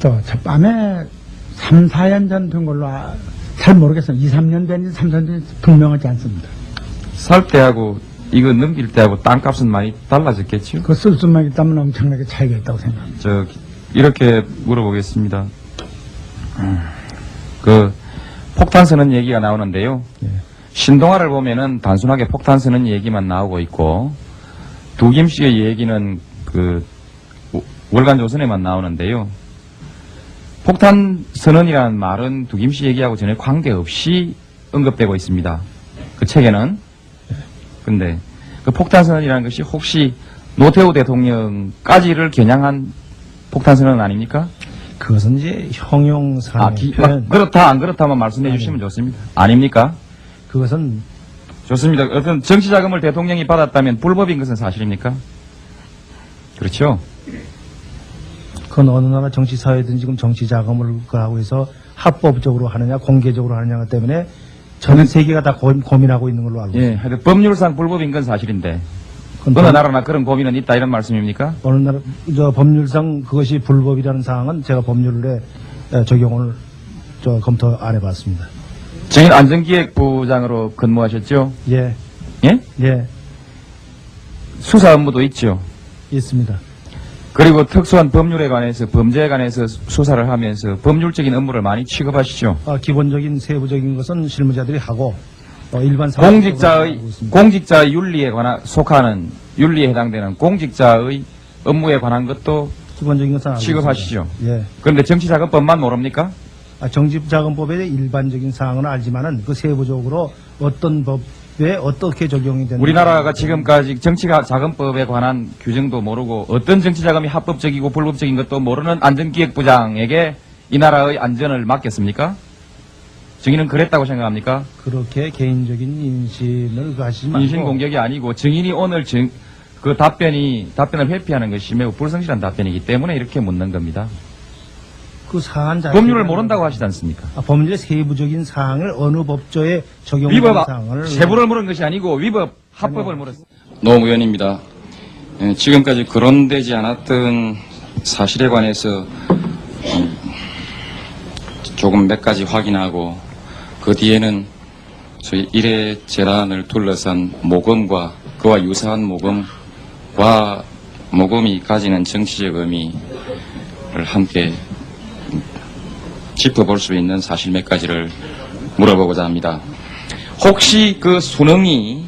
또, 저 밤에 3, 4년 전 된 걸로 아- 잘 모르겠어요. 2, 3년 된지 3, 4년 된지 분명하지 않습니다. 살 때하고 이거 넘길 때하고 땅값은 많이 달라졌겠죠? 그 쓸 수만 있다면 엄청나게 차이가 있다고 생각합니다. 저 이렇게 물어보겠습니다. 음, 그 폭탄 쓰는 얘기가 나오는데요. 예. 신동아를 보면은 단순하게 폭탄 쓰는 얘기만 나오고 있고 두김 씨의 얘기는 그 워- 월간 조선에만 나오는데요. 폭탄 선언이라는 말은 두김 씨 얘기하고 전혀 관계없이 언급되고 있습니다. 그 책에는. 근데 그 폭탄 선언이라는 것이 혹시 노태우 대통령까지를 겨냥한 폭탄 선언 아닙니까? 그것은 이제 형용사의 아, 기- 표현. 아, 그렇다 안 그렇다만 말씀해 주시면 좋습니다. 아닙니까? 그것은 좋습니다. 어떤 정치 자금을 대통령이 받았다면 불법인 것은 사실입니까? 그렇죠. 그건 어느 나라 정치 사회든 지금 정치 자금을 하고 해서 합법적으로 하느냐 공개적으로 하느냐 때문에 전 세계가 다 고, 고민하고 있는 걸로 알고 예, 있습니다. 하여튼 법률상 불법인 건 사실인데 어느 법- 나라나 그런 고민은 있다 이런 말씀입니까? 어느 나라 저 법률상 그것이 불법이라는 사항은 제가 법률에 에, 적용을 저 검토 안 해봤습니다. 정인 안전기획부장으로 근무하셨죠? 예, 예? 예, 수사 업무도 있죠. 있습니다. 그리고 특수한 법률에 관해서 범죄에 관해서 수사를 하면서 법률적인 업무를 많이 취급하시죠. 아, 기본적인 세부적인 것은 실무자들이 하고 어, 일반 공직자의 공직자 윤리에 관한 속하는 윤리에 해당되는 공직자의 업무에 관한 것도 기본적인 것은 취급하시죠. 예. 그런데 정치자금법만 모릅니까? 아, 정집자금법의 일반적인 사항은 알지만은 그 세부적으로 어떤 법 에 어떻게 적용이 되는 우리나라가 지금까지 정치자금법에 관한 규정도 모르고 어떤 정치자금이 합법적이고 불법적인 것도 모르는 안전기획부장에게 이 나라의 안전을 맡겼습니까? 증인은 그랬다고 생각합니까? 그렇게 개인적인 인신을 가시지 말고 인신 공격이 아니고 증인이 오늘 증, 그 답변이 답변을 회피하는 것이 매우 불성실한 답변이기 때문에 이렇게 묻는 겁니다. 그 사안 자체가 법률을 모른다고 하시지 않습니까? 아, 법률의 세부적인 사항을 어느 법조에 적용되는 위법 사항을 세부를 물은 것이 아니고 위법 합법을 물었습니다. 노무현입니다. 예, 지금까지 거론되지 않았던 사실에 관해서 음, 조금 몇 가지 확인하고 그 뒤에는 저희 일회 재단을 둘러싼 모금과 그와 유사한 모금과 모금이 가지는 정치적 의미를 함께 짚어볼 수 있는 사실 몇 가지를 물어보고자 합니다. 혹시 그 수능이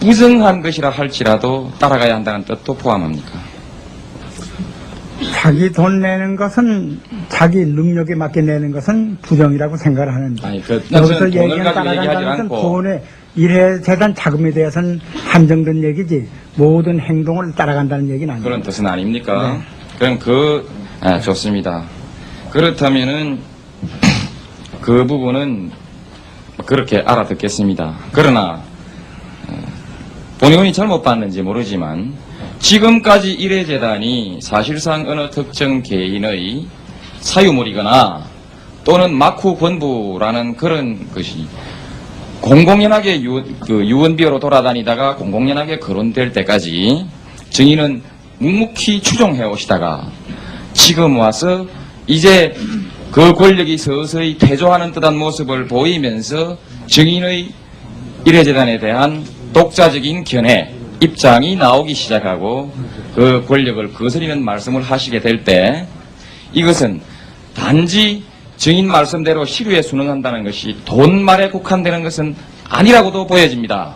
부정한 것이라 할지라도 따라가야 한다는 뜻도 포함합니까? 자기 돈 내는 것은 자기 능력에 맞게 내는 것은 부정이라고 생각을 하는데 아니, 그, 여기서 얘기한 따라간다는 것은 돈의 일회 재단 자금에 대해서는 한정된 얘기지 모든 행동을 따라간다는 얘기는 아니에요. 그런 뜻은 아닙니까? 네. 그럼 그, 아, 좋습니다. 그렇다면은 그 부분은 그렇게 알아듣겠습니다. 그러나 어, 본의원이 잘못 봤는지 모르지만 지금까지 일회재단이 사실상 어느 특정 개인의 사유물이거나 또는 마쿠 권부라는 그런 것이 공공연하게 유, 그 유언비어로 돌아다니다가 공공연하게 거론될 때까지 증인은 묵묵히 추종해 오시다가 지금 와서 이제 그 권력이 서서히 퇴조하는 듯한 모습을 보이면서 증인의 일회재단에 대한 독자적인 견해, 입장이 나오기 시작하고 그 권력을 거스리는 말씀을 하시게 될 때 이것은 단지 증인 말씀대로 시류에 순응한다는 것이 돈말에 국한되는 것은 아니라고도 보여집니다.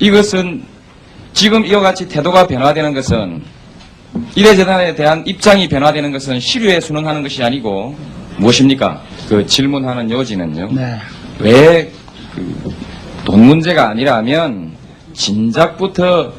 이것은 지금 이와 같이 태도가 변화되는 것은 일회재단에 대한 입장이 변화되는 것은 시류에 순응하는 것이 아니고 무엇입니까? 그 질문하는 요지는요. 네. 왜그돈 문제가 아니라면 진작부터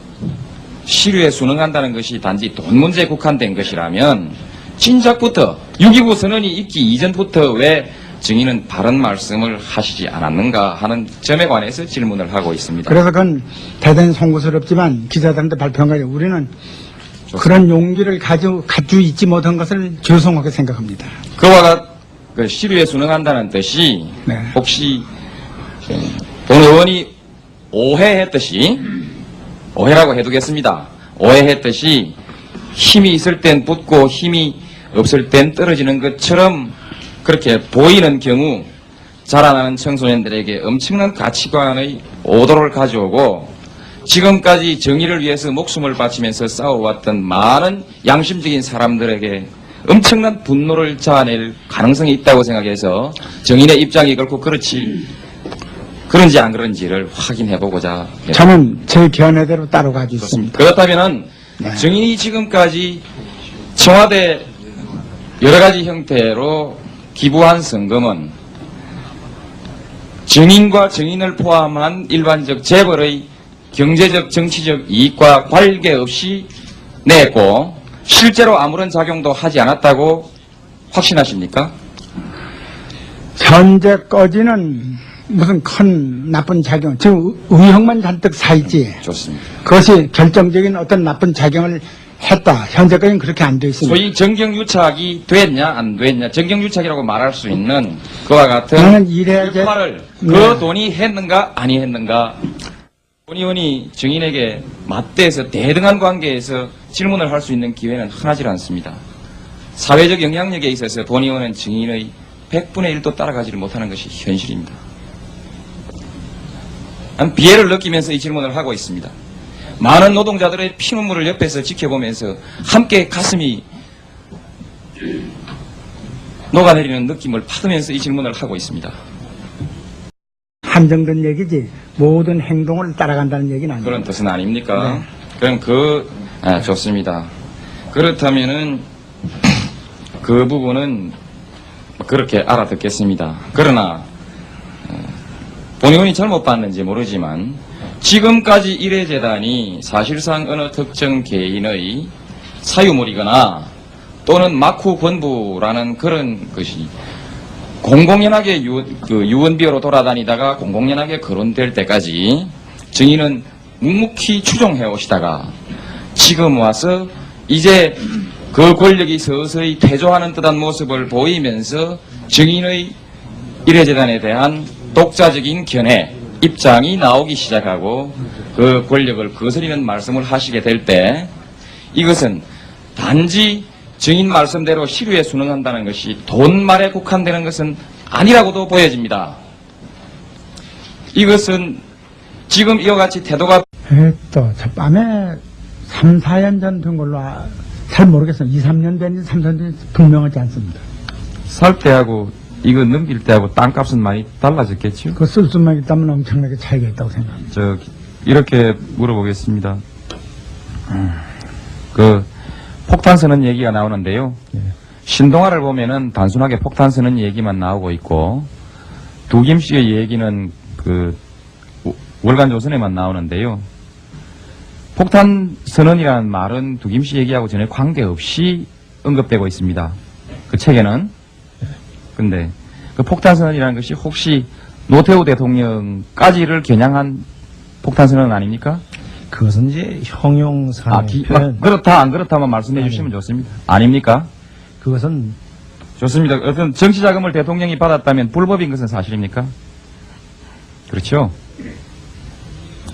시류에 순응한다는 것이 단지 돈 문제에 국한된 것이라면 진작부터 6.29 선언이 있기 이전부터 왜 증인은 바른 말씀을 하시지 않았는가 하는 점에 관해서 질문을 하고 있습니다. 그래서 그건 대단히 송구스럽지만 기자들한테 발표한 거예요. 우리는 그런 용기를 가지고 가지고 있지 못한 것을 죄송하게 생각합니다. 그와 같- 그 시류에 순응한다는 뜻이 네. 혹시 그본 의원이 오해했듯이 오해라고 해두겠습니다. 오해했듯이 힘이 있을 땐 붙고 힘이 없을 땐 떨어지는 것처럼 그렇게 보이는 경우 자라나는 청소년들에게 엄청난 가치관의 오도를 가져오고 지금까지 정의를 위해서 목숨을 바치면서 싸워왔던 많은 양심적인 사람들에게 엄청난 분노를 자아낼 가능성이 있다고 생각해서 정인의 입장이 결코 그렇지 그런지 안 그런지를 확인해 보고자 저는 제 견해대로 따라가고 있습니다. 그렇다면은 네. 정인이 지금까지 청와대 여러 가지 형태로 기부한 성금은 증인과 증인을 포함한 일반적 재벌의 경제적 정치적 이익과 관계없이 냈고 실제로 아무런 작용도 하지 않았다고 확신하십니까? 현재까지는 무슨 큰 나쁜 작용, 지금 의혹만 잔뜩 사있지. 좋습니다. 그것이 결정적인 어떤 나쁜 작용을 했다. 현재까지는 그렇게 안 되어 있습니다. 소위 정경유착이 됐냐 안 됐냐 정경유착이라고 말할 수 있는 그와 같은 저는 이래제- 역할을 그 네. 돈이 했는가 아니 했는가 본 의원이 증인에게 맞대해서 대등한 관계에서 질문을 할 수 있는 기회는 흔하지 않습니다. 사회적 영향력에 있어서 본 의원은 증인의 100분의 1도 따라가지를 못하는 것이 현실입니다. 난 비애를 느끼면서 이 질문을 하고 있습니다. 많은 노동자들의 피눈물을 옆에서 지켜보면서 함께 가슴이 녹아내리는 느낌을 받으면서 이 질문을 하고 있습니다. 한정된 얘기지. 모든 행동을 따라간다는 얘기는 아니에요. 그런 뜻은 아닙니까? 네. 그럼 그, 아, 좋습니다. 그렇다면은 그 부분은 그렇게 알아듣겠습니다. 그러나, 어, 본의원이 잘못 봤는지 모르지만 지금까지 일회재단이 사실상 어느 특정 개인의 사유물이거나 또는 마쿠 권부라는 그런 것이 공공연하게 유, 그 유언비어로 돌아다니다가 공공연하게 거론될 때까지 증인은 묵묵히 추종해 오시다가 지금 와서 이제 그 권력이 서서히 퇴조하는 듯한 모습을 보이면서 증인의 일회재단에 대한 독자적인 견해, 입장이 나오기 시작하고 그 권력을 거스리는 말씀을 하시게 될 때 이것은 단지 증인 말씀대로 시류에 순응한다는 것이 돈말에 국한되는 것은 아니라고도 보여집니다. 이것은 지금 이와 같이 태도가 에, 또, 저 밤에 3, 4년 전 된 걸로 아- 잘 모르겠어요. 2, 3년 된지 3, 4년 된지 분명하지 않습니다. 살 때하고 이거 넘길 때하고 땅값은 많이 달라졌겠죠? 그쓸 수만 있다면 엄청나게 차이가 있다고 생각합니다. 저 이렇게 물어보겠습니다. 음, 그 폭탄 쓰는 얘기가 나오는데요. 신동아를 보면은 단순하게 폭탄 쓰는 얘기만 나오고 있고 두김 씨의 얘기는 그 우- 월간 조선에만 나오는데요. 폭탄 선언이라는 말은 두김 씨 얘기하고 전혀 관계없이 언급되고 있습니다. 그 책에는. 근데 그 폭탄 선언이라는 것이 혹시 노태우 대통령까지를 겨냥한 폭탄 선언 아닙니까? 그것은 이제 형용사의 아, 기- 표현. 막 그렇다 안 그렇다만 말씀해 주시면 좋습니다. 아닙니까? 그것은 좋습니다. 어떤 정치 자금을 대통령이 받았다면 불법인 것은 사실입니까? 그렇죠.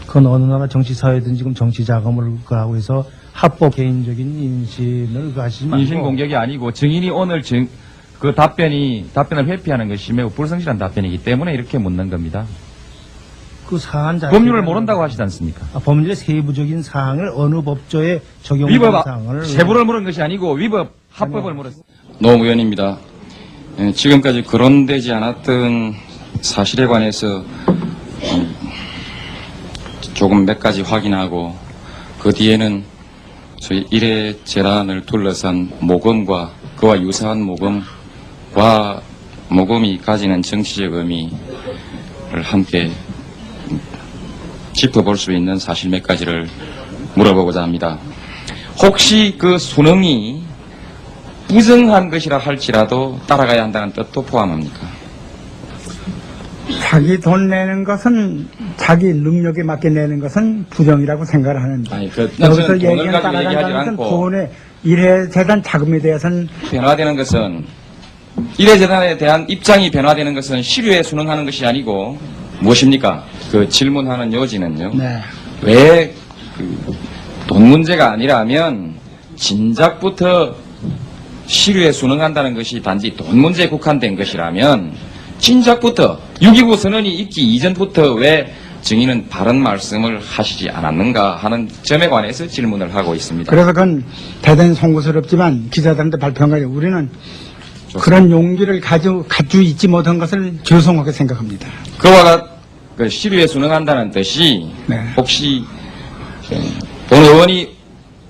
그건 어느 나라 정치 사회든 지금 정치 자금을 하고 해서 합법 개인적인 인신을 가시지 말고 인신 공격이 아니고 증인이 오늘 증, 그 답변이 답변을 회피하는 것이 매우 불성실한 답변이기 때문에 이렇게 묻는 겁니다. 그 사안 자체가 법률을 모른다고 하시지 않습니까? 아, 법률의 세부적인 사항을 어느 법조에 적용하는 위법 사항을 세부를 물은 것이 아니고 위법 합법을 물었습니다. 노무현입니다. 예, 지금까지 거론되지 않았던 사실에 관해서 음, 조금 몇 가지 확인하고 그 뒤에는 저희 일회 재단을 둘러싼 모금과 그와 유사한 모금과 모금이 가지는 정치적 의미를 함께 짚어볼 수 있는 사실 몇 가지를 물어보고자 합니다. 혹시 그 수능이 부정한 것이라 할지라도 따라가야 한다는 뜻도 포함합니까? 자기 돈 내는 것은 자기 능력에 맞게 내는 것은 부정이라고 생각을 하는데 아니, 그, 여기서 얘기하지 따라간다는 것은 돈의 일회 재단 자금에 대해서는 변화되는 것은 일회재단에 대한 입장이 변화되는 것은 시류에 순응하는 것이 아니고 무엇입니까? 그 질문하는 요지는요. 네. 왜그돈 문제가 아니라면 진작부터 시류에 순응한다는 것이 단지 돈 문제에 국한된 것이라면 진작부터 6.29 선언이 있기 이전부터 왜 증인은 바른 말씀을 하시지 않았는가 하는 점에 관해서 질문을 하고 있습니다. 그래서 그건 대단히 송구스럽지만 기자들한테 발표한 거예요. 우리는 그런 용기를 가지고 가지고 있지 못한 것을 죄송하게 생각합니다. 그와 같, 그 시류에 순응한다는 뜻이 네. 혹시 그본 의원이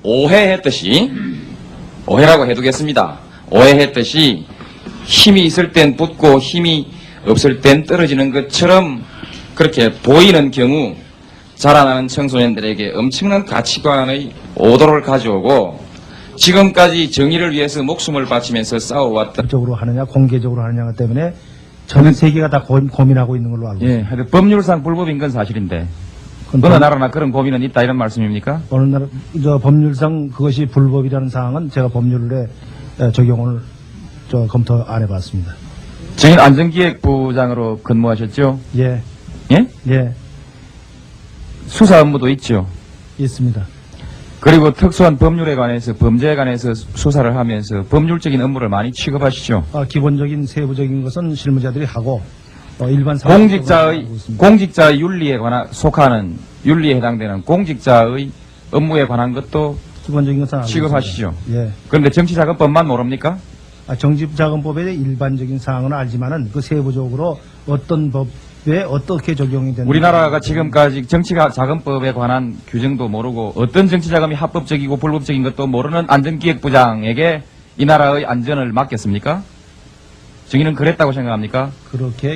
오해했듯이 오해라고 해두겠습니다. 오해했듯이 힘이 있을 땐 붙고 힘이 없을 땐 떨어지는 것처럼 그렇게 보이는 경우 자라나는 청소년들에게 엄청난 가치관의 오도를 가져오고 지금까지 정의를 위해서 목숨을 바치면서 싸워왔던 적으로 하느냐 공개적으로 하느냐 때문에 전 세계가 다 고, 고민하고 있는 걸로 알고 있습니다. 예, 하여튼 법률상 불법인 건 사실인데 그건 어느 법- 나라나 그런 고민은 있다 이런 말씀입니까? 어느 나라 저 법률상 그것이 불법이라는 사항은 제가 법률에 에, 적용을 저 검토 안 해봤습니다. 증인 안전기획부장으로 근무하셨죠? 예, 예? 예, 수사 업무도 있죠. 있습니다. 그리고 특수한 법률에 관해서 범죄에 관해서 수사를 하면서 법률적인 업무를 많이 취급하시죠. 아, 기본적인 세부적인 것은 실무자들이 하고 어, 일반 공직자의. 공직자의 윤리에 관한 속하는 윤리에 해당되는 공직자의 업무에 관한 것도 기본적인 것은 취급하시죠. 예. 그런데 정치자금법만 모릅니까? 아, 정집자금법의 일반적인 사항은 알지만은 그 세부적으로 어떤 법 에 어떻게 적용이 되는 우리나라가 지금까지 정치자금법에 관한 규정도 모르고 어떤 정치자금이 합법적이고 불법적인 것도 모르는 안전기획부장에게 이 나라의 안전을 맡겼습니까? 증인은 그랬다고 생각합니까? 그렇게